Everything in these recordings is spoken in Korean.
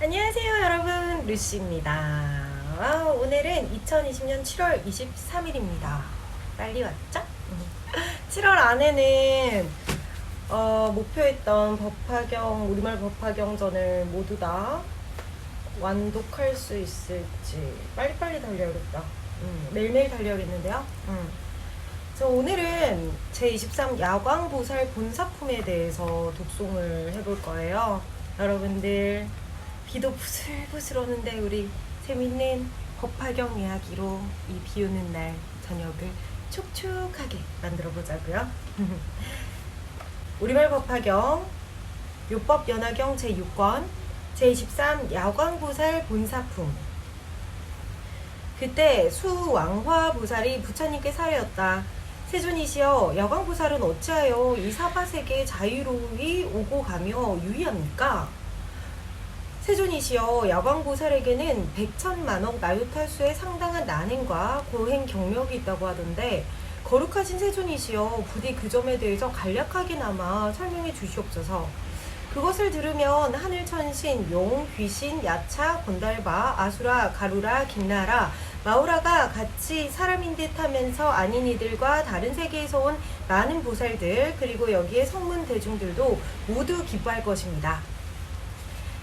안녕하세요 여러분. 루시입니다. 아, 오늘은 2020년 7월 23일입니다. 빨리 왔죠? 7월 안에는 어, 목표했던 법화경 우리말 법화경전을 모두 다 완독할 수 있을지. 빨리빨리 달려야겠다. 음, 매일매일 달려야겠는데요? 음. 저 오늘은 제23 야광보살 본사품에 대해서 독송을 해볼 거예요. 여러분들 비도 부슬부슬 오는데 우리 재밌는 법화경 이야기로 이 비 오는 날 저녁을 촉촉하게 만들어 보자고요. 우리말 법화경 요법 연화경 제6권 제23 야광보살 본사품 그때 수왕화 보살이 부처님께 사례였다. 세존이시여 야광보살은 어찌하여 이 사바세계 자유로이 오고 가며 유의합니까? 세존이시여 야광보살에게는 백천만억 나유탈수의 상당한 난행과 고행 경력이 있다고 하던데 거룩하신 세존이시여 부디 그 점에 대해서 간략하게나마 설명해 주시옵소서. 그것을 들으면 하늘 천신, 용, 귀신, 야차, 건달바, 아수라, 가루라, 김나라, 마우라가 같이 사람인 듯 하면서 아닌 이들과 다른 세계에서 온 많은 보살들 그리고 여기에 성문 대중들도 모두 기뻐할 것입니다.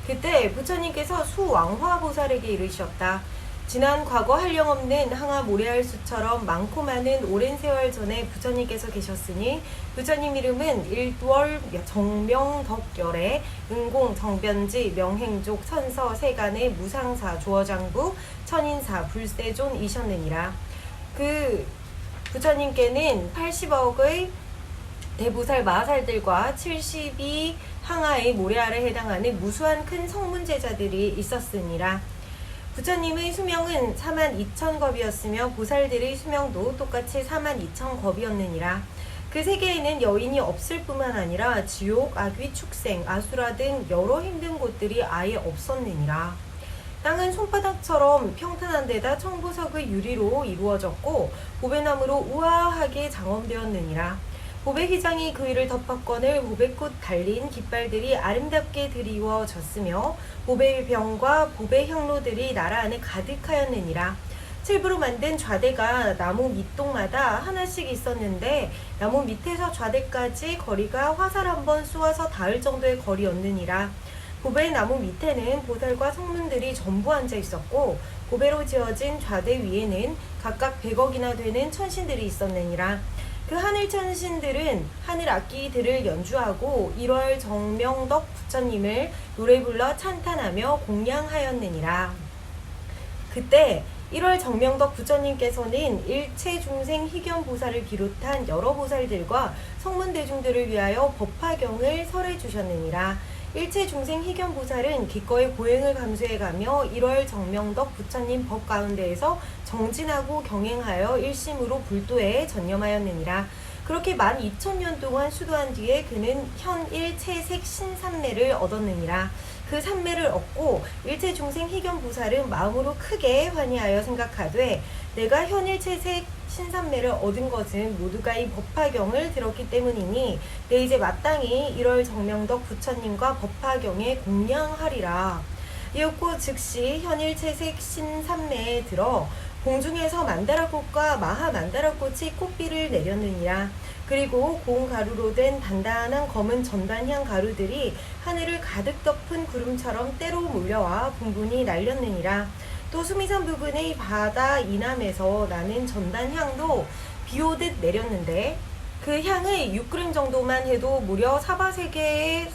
그때 부처님께서 수왕화 보살에게 이르셨다. 지난 과거 한량없는 항아 모래알 수처럼 많고 많은 오랜 세월 전에 부처님께서 계셨으니 부처님 이름은 일월 정명덕열의 은공 정변지 명행족 선서 세간의 무상사 조어장부 천인사 불세존 이셨느니라. 그 부처님께는 80억의 대보살 마살들과 72 항아의 모래알에 해당하는 무수한 큰 성문 제자들이 있었으니라. 부처님의 수명은 4만 2천 겁이었으며 보살들의 수명도 똑같이 4만 2천 겁이었느니라. 그 세계에는 여인이 없을 뿐만 아니라 지옥, 악귀, 축생, 아수라 등 여러 힘든 곳들이 아예 없었느니라. 땅은 손바닥처럼 평탄한 데다 청보석의 유리로 이루어졌고 보배나무로 우아하게 장엄되었느니라. 보배 휘장이 그 위를 덮었거늘 보배꽃 달린 깃발들이 아름답게 드리워졌으며 보배 병과 보배 향로들이 나라 안에 가득하였느니라. 칠부로 만든 좌대가 나무 밑동마다 하나씩 있었는데 나무 밑에서 좌대까지 거리가 화살 한 번 쏘아서 닿을 정도의 거리였느니라. 보배 나무 밑에는 보살과 성문들이 전부 앉아 있었고 보배로 지어진 좌대 위에는 각각 100억이나 되는 천신들이 있었느니라. 그 하늘 천신들은 하늘 악기들을 연주하고 1월 정명덕 부처님을 노래 불러 찬탄하며 공양하였느니라. 그때 1월 정명덕 부처님께서는 일체 중생 희견 보살을 비롯한 여러 보살들과 성문 대중들을 위하여 법화경을 설해 주셨느니라. 일체 중생 희견 보살은 기꺼이 고행을 감수해가며 1월 정명덕 부처님 법 가운데에서 정진하고 경행하여 일심으로 불도에 전념하였느니라. 그렇게 만 2천년 동안 수도한 뒤에 그는 현일체색 신삼매를 얻었느니라. 그 삼매를 얻고 일체 중생 희견 보살은 마음으로 크게 환희하여 생각하되 내가 현일체색 신삼매를 얻은 것은 모두가 이 법화경을 들었기 때문이니 내 이제 마땅히 1월 정명덕 부처님과 법화경에 공양하리라. 이었고 즉시 현일체색 신삼매에 들어 공중에서 만다라꽃과 마하 만다라꽃이 꽃비를 내렸느니라. 그리고 고운 가루로 된 단단한 검은 전단향 가루들이 하늘을 가득 덮은 구름처럼 때로 몰려와 분분히 날렸느니라. 또 수미산 부근의 바다 이남에서 나는 전단향도 비 오듯 내렸는데 그 향의 6g 정도만 해도 무려 사바세계에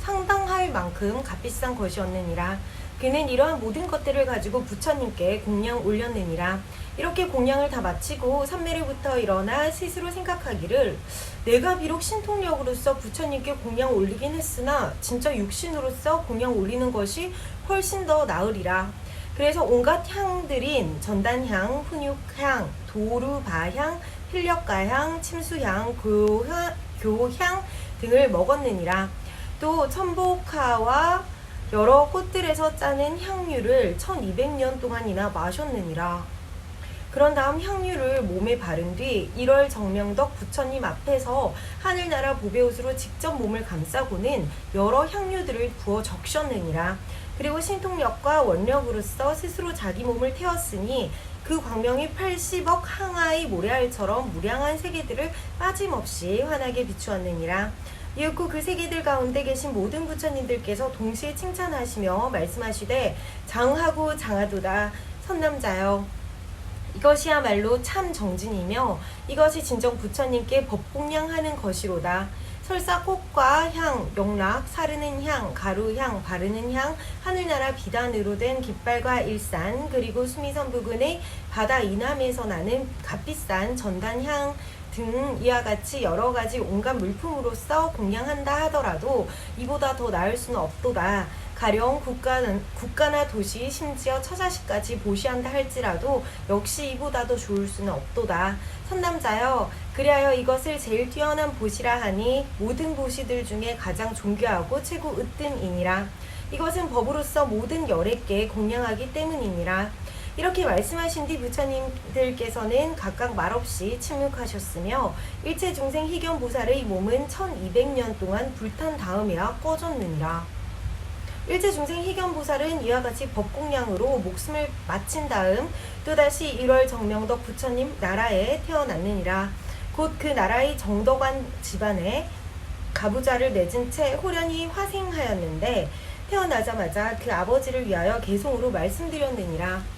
상당할 만큼 값비싼 것이었느니라. 그는 이러한 모든 것들을 가지고 부처님께 공양 올렸느니라. 이렇게 공양을 다 마치고 삼매를부터 일어나 스스로 생각하기를 내가 비록 신통력으로서 부처님께 공양 올리긴 했으나 진짜 육신으로서 공양 올리는 것이 훨씬 더 나으리라. 그래서 온갖 향들인 전단향, 훈육향, 도루바향, 필력가향, 침수향, 교향, 교향 등을 먹었느니라. 또 천복화와 여러 꽃들에서 짜는 향유를 1200년 동안이나 마셨느니라. 그런 다음 향유를 몸에 바른 뒤 1월 정명덕 부처님 앞에서 하늘나라 보배옷으로 직접 몸을 감싸고는 여러 향유들을 부어 적셨느니라. 그리고 신통력과 원력으로서 스스로 자기 몸을 태웠으니 그 광명이 80억 항아의 모래알처럼 무량한 세계들을 빠짐없이 환하게 비추었느니라. 이윽고 그 세계들 가운데 계신 모든 부처님들께서 동시에 칭찬하시며 말씀하시되 장하고 장하도다 선남자여 이것이야말로 참 정진이며 이것이 진정 부처님께 법공양하는 것이로다. 설사 꽃과 향, 영락, 사르는 향, 가루향, 바르는 향, 하늘나라 비단으로 된 깃발과 일산, 그리고 수미선 부근의 바다 이남에서 나는 값비싼 전단향 등 이와 같이 여러 가지 온갖 물품으로서 공양한다 하더라도 이보다 더 나을 수는 없도다. 가령 국가는, 국가나 도시 심지어 처자식까지 보시한다 할지라도 역시 이보다도 좋을 수는 없도다. 선남자여 그리하여 이것을 제일 뛰어난 보시라 하니 모든 보시들 중에 가장 존귀하고 최고 으뜸이니라. 이것은 법으로서 모든 열애께 공양하기 때문이니라. 이렇게 말씀하신 뒤 부처님들께서는 각각 말없이 침묵하셨으며 일체 중생 희견 보살의 몸은 1200년 동안 불탄 다음에야 꺼졌느니라. 일체 중생 희견 보살은 이와 같이 법공양으로 목숨을 마친 다음 또다시 1월 정명덕 부처님 나라에 태어났느니라. 곧 그 나라의 정덕관 집안에 가부좌를 맺은 채 호련히 화생하였는데 태어나자마자 그 아버지를 위하여 개송으로 말씀드렸느니라.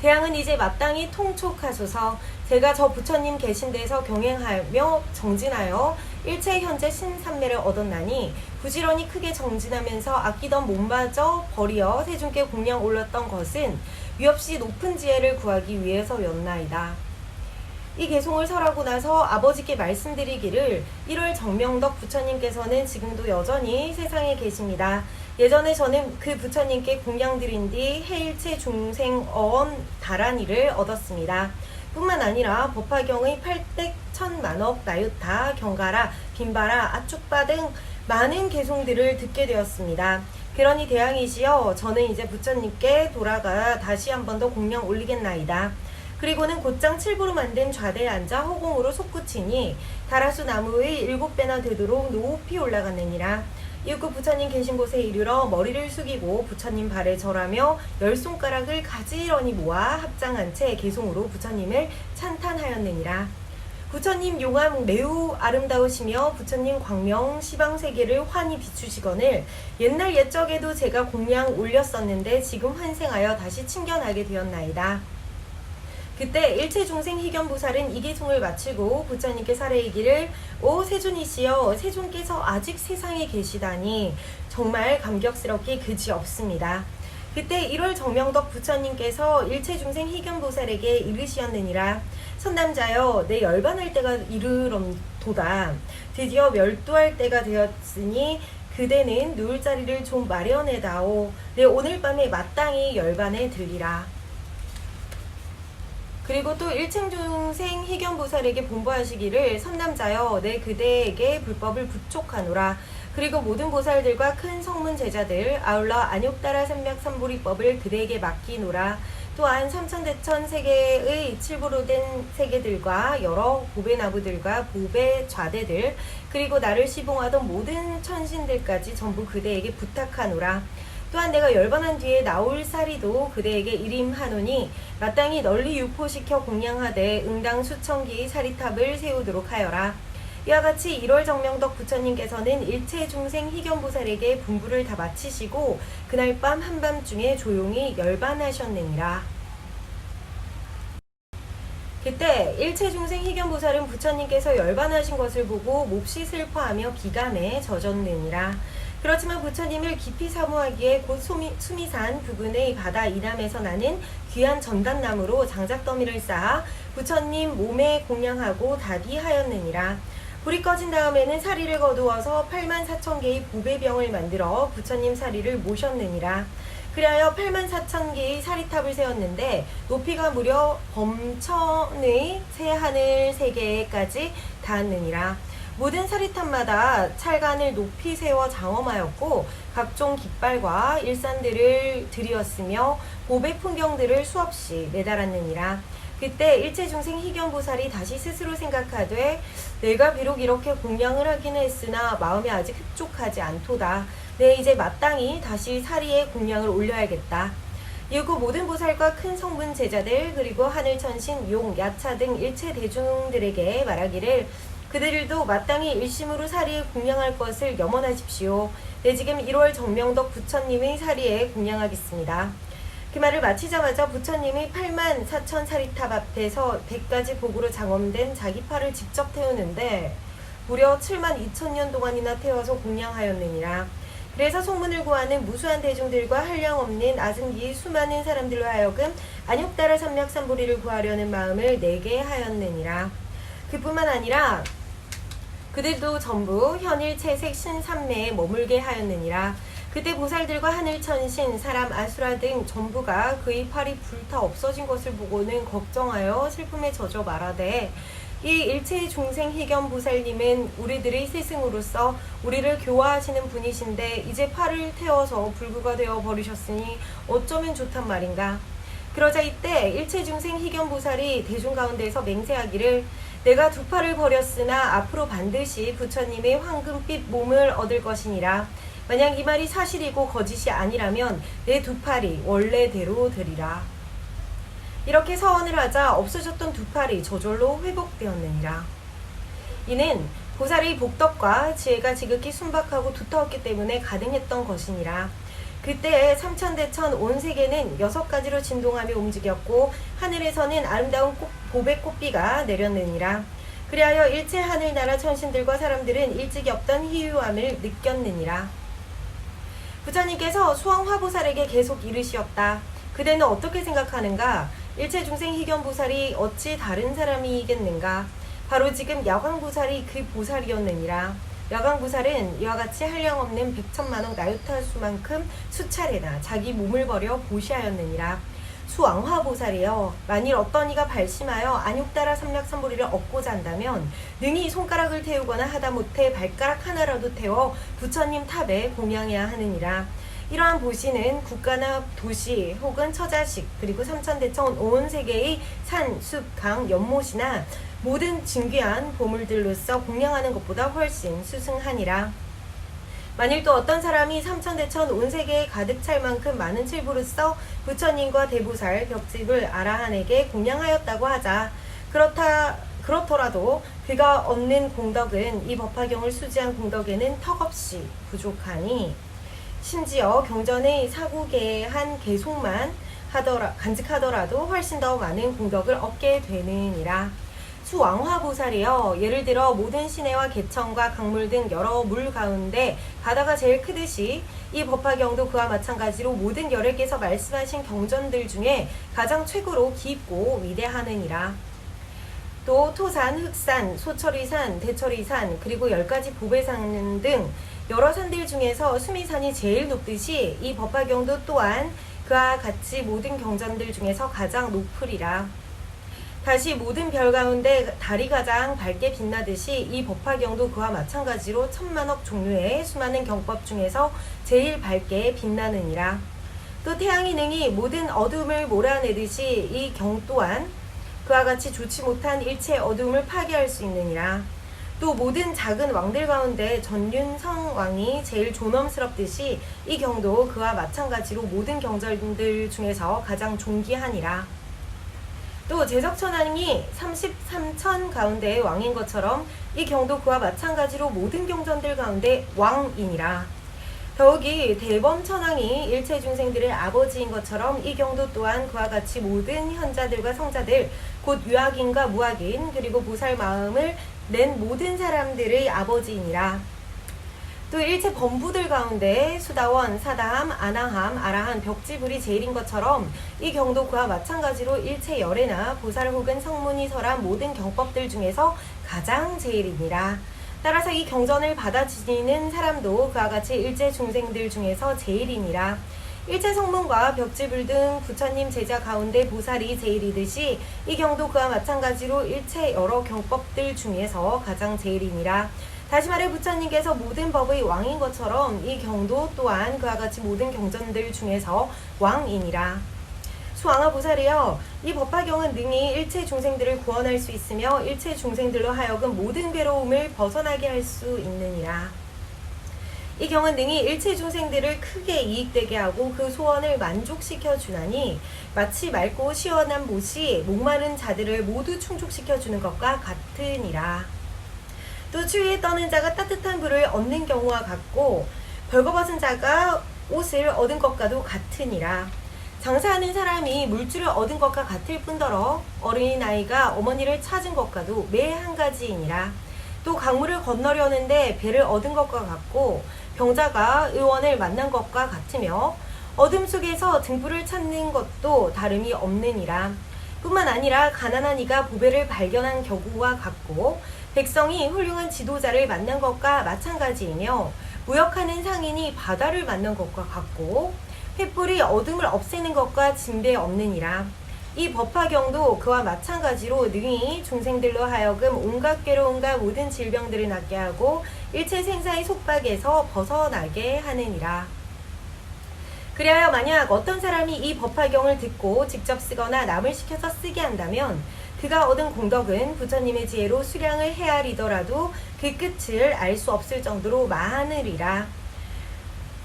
대왕은 이제 마땅히 통촉하소서 제가 저 부처님 계신 데서 경행하며 정진하여 일체 현재 신삼매를 얻었나니 부지런히 크게 정진하면서 아끼던 몸마저 버리어 세중께 공양 올렸던 것은 위없이 높은 지혜를 구하기 위해서였나이다. 이 개송을 설하고 나서 아버지께 말씀드리기를 1월 정명덕 부처님께서는 지금도 여전히 세상에 계십니다. 예전에 저는 그 부처님께 공양드린 뒤 해일체 중생 어원 다란이를 얻었습니다. 뿐만 아니라 법화경의 팔백 천만억 나유타 경가라 빈바라 아축바 등 많은 개송들을 듣게 되었습니다. 그러니 대왕이시여 저는 이제 부처님께 돌아가 다시 한 번 더 공양 올리겠나이다. 그리고는 곧장 칠부로 만든 좌대에 앉아 허공으로 솟구치니 다라수 나무의 일곱 배나 되도록 높이 올라갔느니라. 이윽고 부처님 계신 곳에 이르러 머리를 숙이고 부처님 발에 절하며 열 손가락을 가지런히 모아 합장한 채 개송으로 부처님을 찬탄하였느니라. 부처님 용암 매우 아름다우시며 부처님 광명 시방 세계를 환히 비추시거늘 옛날 옛적에도 제가 공양 올렸었는데 지금 환생하여 다시 친견하게 되었나이다. 그때 일체 중생 희견 보살은 이 개송을 마치고 부처님께 살해이기를 오 세존이시여 세존께서 아직 세상에 계시다니 정말 감격스럽게 그지 없습니다. 그때 1월 정명덕 부처님께서 일체 중생 희견 보살에게 이르시었느니라. 선남자여 내 열반할 때가 이르럼도다. 드디어 멸두할 때가 되었으니 그대는 누울 자리를 좀 마련해다오. 내 오늘 밤에 마땅히 열반에 들리라 그리고 또 일층중생 희견보살에게 본보하시기를 선남자여 내 그대에게 불법을 부촉하노라. 그리고 모든 보살들과 큰 성문 제자들 아울러 안욕따라 삼맥 삼보리법을 그대에게 맡기노라. 또한 삼천대천 세계의 칠부로 된 세계들과 여러 보배나부들과 보배 좌대들 그리고 나를 시봉하던 모든 천신들까지 전부 그대에게 부탁하노라. 또한 내가 열반한 뒤에 나올 사리도 그대에게 일임하노니 마땅히 널리 유포시켜 공양하되 응당 수천기의 사리탑을 세우도록 하여라. 이와 같이 1월 정명덕 부처님께서는 일체 중생 희견보살에게 분부를 다 마치시고 그날 밤 한밤중에 조용히 열반하셨느니라. 그때 일체 중생 희견보살은 부처님께서 열반하신 것을 보고 몹시 슬퍼하며 비감에 젖었느니라. 그렇지만 부처님을 깊이 사모하기에 곧 수미, 수미산 부근의 바다 이남에서 나는 귀한 전단나무로 장작더미를 쌓아 부처님 몸에 공양하고 다비하였느니라. 불이 꺼진 다음에는 사리를 거두어서 8만 4천 개의 보배병을 만들어 부처님 사리를 모셨느니라. 그리하여 8만 4천 개의 사리탑을 세웠는데 높이가 무려 범천의 새 하늘 세계까지 닿았느니라. 모든 사리탑마다 찰간을 높이 세워 장엄하였고 각종 깃발과 일산들을 들이었으며 보배 풍경들을 수없이 매달았느니라. 그때 일체중생 희견보살이 다시 스스로 생각하되 내가 비록 이렇게 공양을 하긴 했으나 마음이 아직 흡족하지 않도다. 내 이제 마땅히 다시 사리의 공양을 올려야겠다. 이후 모든 보살과 큰 성분 제자들 그리고 하늘 천신 용 야차 등 일체 대중들에게 말하기를 그들도 마땅히 일심으로 사리에 공양할 것을 염원하십시오. 네 지금 1월 정명덕 부처님의 사리에 공양하겠습니다. 그 말을 마치자마자 부처님이 8만 4천 사리탑 앞에서 100가지 복으로 장엄된 자기 팔을 직접 태우는데 무려 7만 2천 년 동안이나 태워서 공양하였느니라. 그래서 송문을 구하는 무수한 대중들과 한량없는 아승기 수많은 사람들로 하여금 안욕따라 삼략삼보리를 구하려는 마음을 내게 하였느니라. 그뿐만 아니라 그들도 전부 현일 채색 신삼매에 머물게 하였느니라. 그때 보살들과 하늘천신, 사람, 아수라 등 전부가 그의 팔이 불타 없어진 것을 보고는 걱정하여 슬픔에 젖어 말하되 이 일체의 중생 희견 보살님은 우리들의 스승으로서 우리를 교화하시는 분이신데 이제 팔을 태워서 불구가 되어 버리셨으니 어쩌면 좋단 말인가. 그러자 이때 일체 중생 희견 보살이 대중 가운데서 맹세하기를 내가 두 팔을 버렸으나 앞으로 반드시 부처님의 황금빛 몸을 얻을 것이니라. 만약 이 말이 사실이고 거짓이 아니라면 내 두 팔이 원래대로 되리라. 이렇게 서원을 하자 없어졌던 두 팔이 저절로 회복되었느니라. 이는 보살의 복덕과 지혜가 지극히 순박하고 두터웠기 때문에 가능했던 것이니라. 그때 삼천대천 온 세계는 여섯 가지로 진동하며 움직였고 하늘에서는 아름다운 꽃, 보백 꽃비가 내렸느니라. 그리하여 일체 하늘나라 천신들과 사람들은 일찍이 없던 희유함을 느꼈느니라. 부처님께서 수왕 화보살에게 계속 이르시었다. 그대는 어떻게 생각하는가? 일체 중생 희견 보살이 어찌 다른 사람이겠는가? 바로 지금 야광 보살이 그 보살이었느니라. 보살은 이와 같이 한량없는 백천만억 나유타 수만큼 수차례나 자기 몸을 버려 보시하였느니라. 수왕화 보살이여 만일 어떤 이가 발심하여 안육따라 삼략삼보리를 얻고자 한다면 능히 손가락을 태우거나 하다못해 발가락 하나라도 태워 부처님 탑에 공양해야 하느니라. 이러한 보시는 국가나 도시 혹은 처자식 그리고 삼천대천 온 세계의 산, 숲, 강, 연못이나 모든 진귀한 보물들로서 공양하는 것보다 훨씬 수승하니라. 만일 또 어떤 사람이 삼천대천 온 세계에 가득 찰 만큼 많은 칠부로써 부처님과 대보살 벽집을 아라한에게 공양하였다고 하자. 그렇다 그렇더라도 그가 얻는 공덕은 이 법화경을 수지한 공덕에는 턱없이 부족하니 심지어 경전의 사국의 한 계속만 하더라, 간직하더라도 훨씬 더 많은 공덕을 얻게 되느니라. 수왕화보살이여 예를 들어 모든 시내와 개천과 강물 등 여러 물 가운데 바다가 제일 크듯이 이 법화경도 그와 마찬가지로 모든 열애께서 말씀하신 경전들 중에 가장 최고로 깊고 위대하느니라. 또 토산, 흑산, 소철이산, 대철이산, 그리고 열 가지 보배산 등 여러 산들 중에서 수미산이 제일 높듯이 이 법화경도 또한 그와 같이 모든 경전들 중에서 가장 높으리라. 다시 모든 별 가운데 달이 가장 밝게 빛나듯이 이 법화경도 그와 마찬가지로 천만억 종류의 수많은 경법 중에서 제일 밝게 빛나느니라. 또 태양이 능히 모든 어둠을 몰아내듯이 이 경 또한 그와 같이 좋지 못한 일체 어둠을 파괴할 수 있느니라. 또 모든 작은 왕들 가운데 전륜성 왕이 제일 존엄스럽듯이 이 경도 그와 마찬가지로 모든 경전들 중에서 가장 존귀하니라. 또 제석천왕이 33천 가운데의 왕인 것처럼 이 경도 그와 마찬가지로 모든 경전들 가운데 왕이니라. 더욱이 대범천왕이 일체 중생들의 아버지인 것처럼 이 경도 또한 그와 같이 모든 현자들과 성자들 곧 유학인과 무학인 그리고 보살 마음을 낸 모든 사람들의 아버지이니라. 또 일체 범부들 가운데 수다원, 사다함, 아나함, 아라한, 벽지불이 제일인 것처럼 이 경도 그와 마찬가지로 일체 열애나 보살 혹은 성문이 설한 모든 경법들 중에서 가장 제일이니라. 따라서 이 경전을 받아들이는 사람도 그와 같이 일체 중생들 중에서 제일이니라. 일체 성문과 벽지불 등 부처님 제자 가운데 보살이 제일이듯이 이 경도 그와 마찬가지로 일체 여러 경법들 중에서 가장 제일이니라. 다시 말해 부처님께서 모든 법의 왕인 것처럼 이 경도 또한 그와 같이 모든 경전들 중에서 왕이니라. 수왕아 보살이여 이 법화경은 능히 일체 중생들을 구원할 수 있으며 일체 중생들로 하여금 모든 괴로움을 벗어나게 할 수 있느니라. 이 경은 등이 일체 중생들을 크게 이익되게 하고 그 소원을 만족시켜 주나니 마치 맑고 시원한 못이 목마른 자들을 모두 충족시켜 주는 것과 같으니라. 또 추위에 떠는 자가 따뜻한 불을 얻는 경우와 같고 벌거벗은 자가 옷을 얻은 것과도 같으니라. 장사하는 사람이 물줄을 얻은 것과 같을 뿐더러 어린아이가 어머니를 찾은 것과도 매 한 가지이니라. 또 강물을 건너려는데 배를 얻은 것과 같고 병자가 의원을 만난 것과 같으며 어둠 속에서 등불을 찾는 것도 다름이 없느니라. 뿐만 아니라 가난한 이가 보배를 발견한 경우와 같고 백성이 훌륭한 지도자를 만난 것과 마찬가지이며 무역하는 상인이 바다를 만난 것과 같고 횃불이 어둠을 없애는 것과 진배 없느니라. 이 법화경도 그와 마찬가지로 능히 중생들로 하여금 온갖 괴로움과 모든 질병들을 낫게 하고 일체 생사의 속박에서 벗어나게 하느니라. 그리하여 만약 어떤 사람이 이 법화경을 듣고 직접 쓰거나 남을 시켜서 쓰게 한다면 그가 얻은 공덕은 부처님의 지혜로 수량을 헤아리더라도 그 끝을 알 수 없을 정도로 많으리라.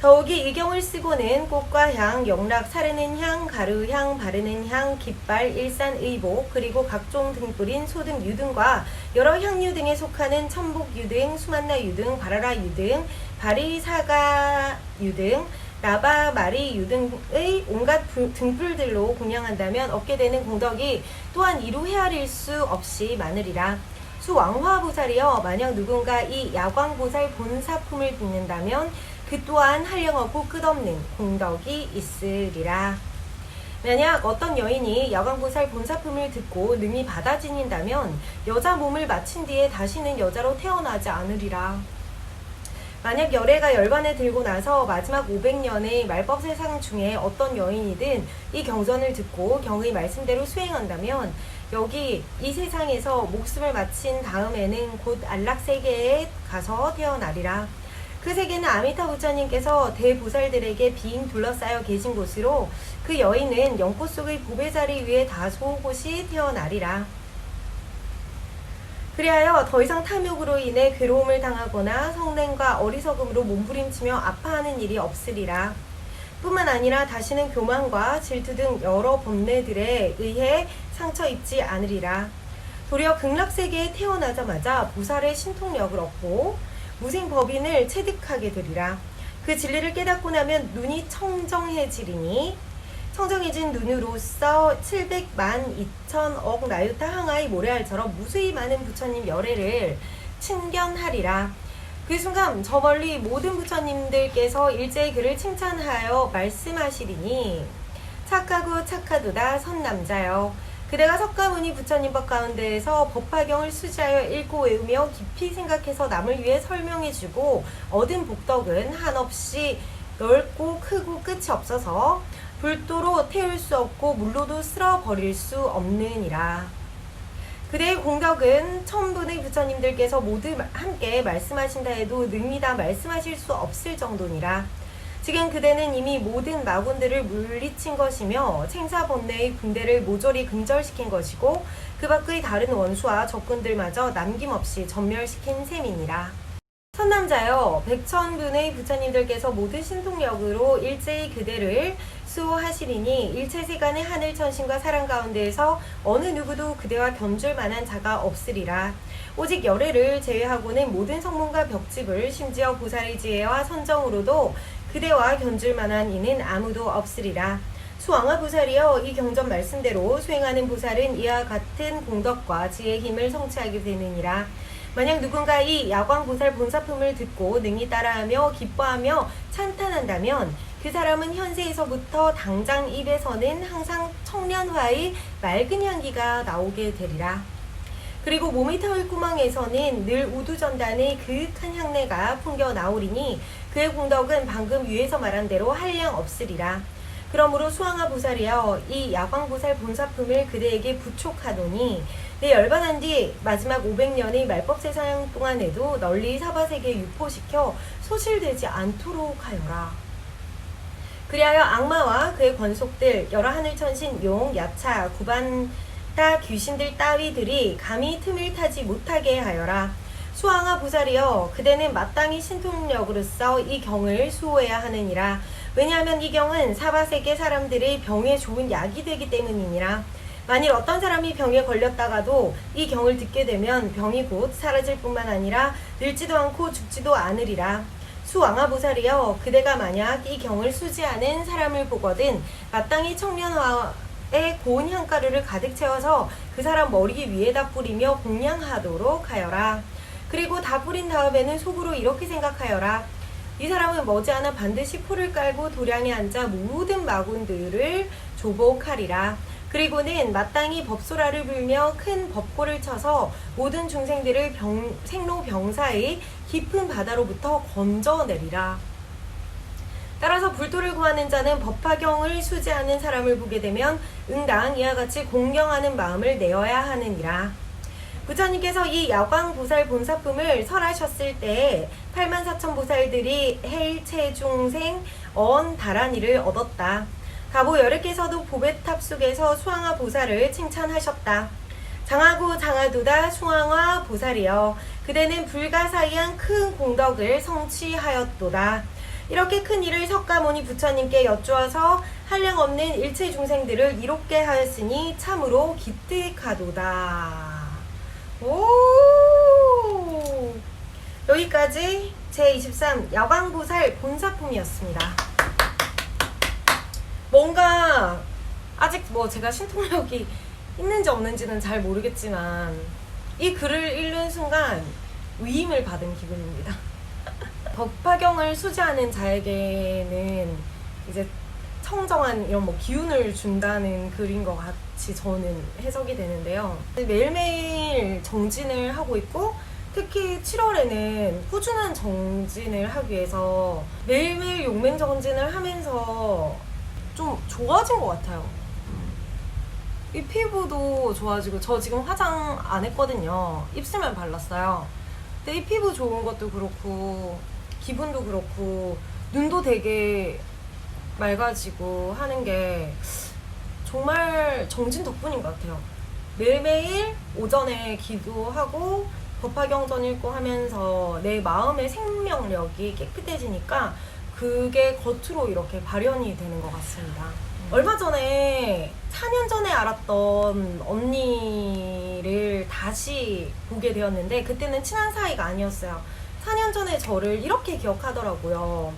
더욱이 이 경을 쓰고는 꽃과 향, 영락, 사르는 향, 가루 향, 바르는 향, 깃발, 일산 의복, 그리고 각종 등불인 소등 유등과 여러 향유 등에 속하는 천복 유등, 수만나 유등, 바라라 유등, 바리 사가 유등, 라바 마리 유등의 온갖 불- 등불들로 공양한다면 얻게 되는 공덕이 또한 이루 헤아릴 수 없이 많으리라. 수왕화보살이여 만약 누군가 이 야광보살 본사품을 듣는다면 그 또한 한량없고 끝없는 공덕이 있으리라. 만약 어떤 여인이 야광보살 본사품을 듣고 능히 받아 지닌다면 여자 몸을 마친 뒤에 다시는 여자로 태어나지 않으리라. 만약 열애가 열반에 들고 나서 마지막 500년의 말법 세상 중에 어떤 여인이든 이 경전을 듣고 경의 말씀대로 수행한다면 여기 이 세상에서 목숨을 마친 다음에는 곧 안락 세계에 가서 태어나리라. 그 세계는 아미타 부처님께서 대보살들에게 빙 둘러싸여 계신 곳으로 그 여인은 연꽃 속의 보배자리 위에 다소 곳이 태어나리라. 그리하여 더 이상 탐욕으로 인해 괴로움을 당하거나 성냄과 어리석음으로 몸부림치며 아파하는 일이 없으리라. 뿐만 아니라 다시는 교만과 질투 등 여러 번뇌들에 의해 상처 입지 않으리라. 도리어 극락세계에 태어나자마자 부살의 신통력을 얻고 무생법인을 체득하게 되리라. 그 진리를 깨닫고 나면 눈이 청정해지리니 청정해진 눈으로서 700만 2천억 나유타 항아의 모래알처럼 무수히 많은 부처님 열애를 친견하리라. 그 순간 저 멀리 모든 부처님들께서 일제히 그를 칭찬하여 말씀하시리니 착하고 착하도다 선남자여 그대가 석가모니 부처님 법 가운데에서 법화경을 수지하여 읽고 외우며 깊이 생각해서 남을 위해 설명해주고 얻은 복덕은 한없이 넓고 크고 끝이 없어서 불도로 태울 수 없고 물로도 쓸어버릴 수 없느니라. 그대의 공덕은 천분의 부처님들께서 모두 함께 말씀하신다 해도 능히 다 말씀하실 수 없을 정도니라. 지금 그대는 이미 모든 마군들을 물리친 것이며 생사번뇌의 군대를 모조리 근절시킨 것이고 그 밖의 다른 원수와 적군들마저 남김없이 전멸시킨 셈이니라. 선남자여 백천분의 부처님들께서 모든 신통력으로 일제히 그대를 수호하시리니 일체 세간의 하늘 천신과 사람 가운데에서 어느 누구도 그대와 견줄 만한 자가 없으리라. 오직 열애를 제외하고는 모든 성문과 벽집을 심지어 보살의 지혜와 선정으로도 그대와 견줄 만한 이는 아무도 없으리라. 수왕화 보살이여 이 경전 말씀대로 수행하는 보살은 이와 같은 공덕과 지혜의 힘을 성취하게 되느니라. 만약 누군가 이 야광보살 본사품을 듣고 능히 따라하며 기뻐하며 찬탄한다면 그 사람은 현세에서부터 당장 입에서는 항상 청년화의 맑은 향기가 나오게 되리라. 그리고 몸이 타올 구멍에서는 늘 우두전단의 그윽한 향내가 풍겨 나오리니 그의 공덕은 방금 위에서 말한 대로 한량 없으리라. 그러므로 수왕화 보살이여 이 야광보살 본사품을 그대에게 부촉하노니 내 열반한 뒤 마지막 500년의 말법 세상 동안에도 널리 사바세계에 유포시켜 소실되지 않도록 하여라. 그리하여 악마와 그의 권속들 여러 하늘 천신 용 야차 구반 따 귀신들 따위들이 감히 틈을 타지 못하게 하여라. 수왕아 보살이여 그대는 마땅히 신통력으로서 이 경을 수호해야 하느니라. 왜냐하면 이 경은 사바세계 사람들의 병에 좋은 약이 되기 때문이니라. 만일 어떤 사람이 병에 걸렸다가도 이 경을 듣게 되면 병이 곧 사라질 뿐만 아니라 늙지도 않고 죽지도 않으리라. 수왕아 보살이여 그대가 만약 이 경을 수지하는 사람을 보거든 마땅히 청년화에 고운 향가루를 가득 채워서 그 사람 머리 위에다 뿌리며 공양하도록 하여라 그리고 다 뿌린 다음에는 속으로 이렇게 생각하여라 이 사람은 머지않아 반드시 풀을 깔고 도량에 앉아 모든 마군들을 조복하리라. 그리고는 마땅히 법소라를 불며 큰 법고를 쳐서 모든 중생들을 병, 생로병사의 깊은 바다로부터 건져내리라. 따라서 불도를 구하는 자는 법화경을 수지하는 사람을 보게 되면 응당 이와 같이 공경하는 마음을 내어야 하느니라. 부처님께서 이 야광보살 본사품을 설하셨을 때 8만 4천 보살들이 해일체중생 어언 다란이를 얻었다. 가보 여르께서도 보배탑 속에서 수왕화 보살을 칭찬하셨다. 장하고 장하도다 수왕화 보살이여 그대는 불가사의한 큰 공덕을 성취하였도다. 이렇게 큰 일을 석가모니 부처님께 여쭈어서 한량 없는 일체 중생들을 이롭게 하였으니 참으로 기특하도다. 오! 여기까지 제23 야광보살 본사품이었습니다. 뭔가 아직 뭐 제가 신통력이 있는지 없는지는 잘 모르겠지만 이 글을 읽는 순간 위임을 받은 기분입니다. 법화경을 수지하는 자에게는 이제 청정한 이런 뭐 기운을 준다는 글인 것 같이 저는 해석이 되는데요. 매일매일 정진을 하고 있고 특히 7월에는 꾸준한 정진을 하기 위해서 매일매일 용맹 정진을 하면서 좀 좋아진 것 같아요. 이 피부도 좋아지고 저 지금 화장 안 했거든요. 입술만 발랐어요. 근데 이 피부 좋은 것도 그렇고 기분도 그렇고 눈도 되게 맑아지고 하는 게 정말 정진 덕분인 것 같아요. 매일매일 오전에 기도하고 법화경전 읽고 하면서 내 마음의 생명력이 깨끗해지니까 그게 겉으로 이렇게 발현이 되는 것 같습니다. 얼마 전에 4년 전에 알았던 언니를 다시 보게 되었는데 그때는 친한 사이가 아니었어요. 4년 전에 저를 이렇게 기억하더라고요.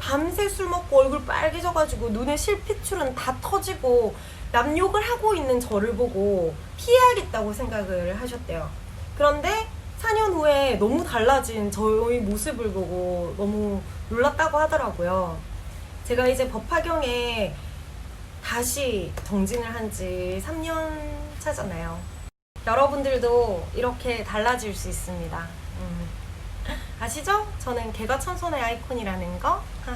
밤새 술 먹고 얼굴 빨개져가지고 눈에 실핏줄은 다 터지고 남욕을 하고 있는 저를 보고 피해야겠다고 생각을 하셨대요. 그런데 4년 후에 너무 달라진 저의 모습을 보고 너무 놀랐다고 하더라고요. 제가 이제 법화경에 다시 정진을 한 지 3년 차잖아요. 여러분들도 이렇게 달라질 수 있습니다. 음. 아시죠? 저는 개가 천선의 아이콘이라는 거.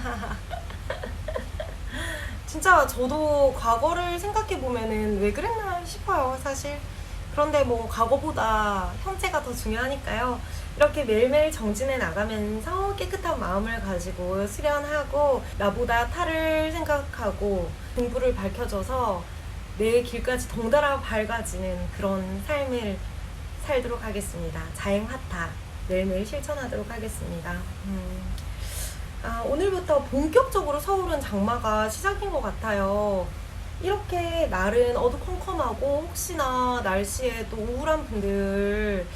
진짜 저도 과거를 생각해 보면은 왜 그랬나 싶어요, 사실. 그런데 뭐 과거보다 현재가 더 중요하니까요. 이렇게 매일매일 정진해 나가면서 깨끗한 마음을 가지고 수련하고 나보다 타를 생각하고 등불을 밝혀줘서 내 길까지 덩달아 밝아지는 그런 삶을 살도록 하겠습니다. 자행하타 매일매일 실천하도록 하겠습니다. 음. 아, 오늘부터 본격적으로 서울은 장마가 시작인 것 같아요. 이렇게 날은 어두컴컴하고 혹시나 날씨에 또 우울한 분들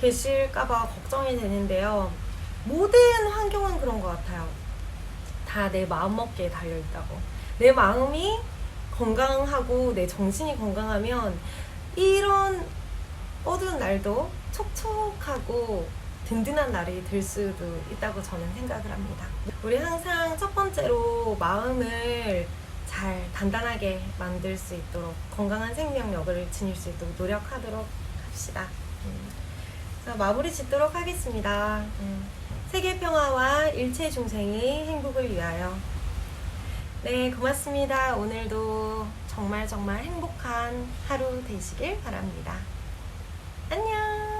계실까봐 걱정이 되는데요. 모든 환경은 그런 것 같아요. 다 내 마음먹기에 달려있다고. 내 마음이 건강하고 내 정신이 건강하면 이런 어두운 날도 촉촉하고 든든한 날이 될 수도 있다고 저는 생각을 합니다. 우리 항상 첫 번째로 마음을 잘 단단하게 만들 수 있도록 건강한 생명력을 지닐 수 있도록 노력하도록 합시다. 음. 자, 마무리 짓도록 하겠습니다. 음. 세계 평화와 일체 중생의 행복을 위하여. 네, 고맙습니다. 오늘도 정말 정말 행복한 하루 되시길 바랍니다. 안녕!